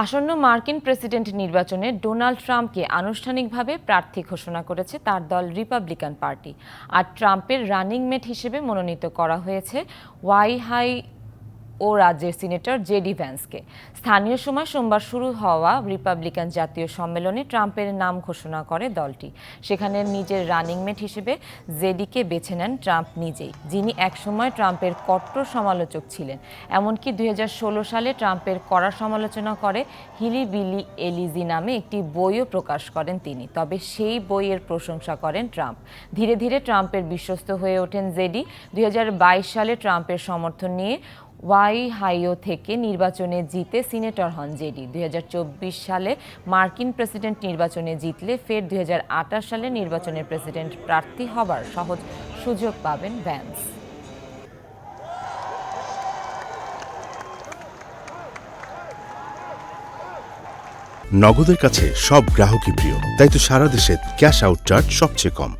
আসন্ন মার্কিন প্রেসিডেন্ট নির্বাচনে ডোনাল্ড ট্রাম্পকে আনুষ্ঠানিকভাবে প্রার্থী ঘোষণা করেছে তার দল রিপাবলিকান পার্টি। আর ট্রাম্পের রানিং মেট হিসেবে মনোনীত করা হয়েছে ওয়াই হাই ও রাজ্যের সিনেটর জেডি ভ্যান্সকে। স্থানীয় সময় সোমবার শুরু হওয়া রিপাবলিকান জাতীয় সম্মেলনে ট্রাম্পের নাম ঘোষণা করে দলটি। সেখানে নিজের রানিং মেট হিসেবে জেডিকে বেছে নেন ট্রাম্প নিজেই, যিনি একসময় ট্রাম্পের কট্টর সমালোচক ছিলেন। এমনকি দুই হাজার ষোলো সালে ট্রাম্পের কড়া সমালোচনা করে হিলি বিলি এলিজি নামে একটি বইও প্রকাশ করেন তিনি। তবে সেই বইয়ের প্রশংসা করেন ট্রাম্প। ধীরে ধীরে ট্রাম্পের বিশ্বস্ত হয়ে ওঠেন জেডি। দুই হাজার বাইশ সালে ট্রাম্পের সমর্থন নিয়ে ওয়াই হাইও থেকে নির্বাচনে জিতে সিনেটর হন জেডি। দুই হাজার চব্বিশ সালে মার্কিন প্রেসিডেন্ট নির্বাচনে জিতলে ফের দু হাজার আঠাশ সালে নির্বাচনের প্রেসিডেন্ট প্রার্থী হবার সহজ সুযোগ পাবেন ভ্যান্স। নগদের কাছে সব গ্রাহকই প্রিয়, তাই তো সারা দেশে ক্যাশ আউট চার্জ সবচেয়ে কম।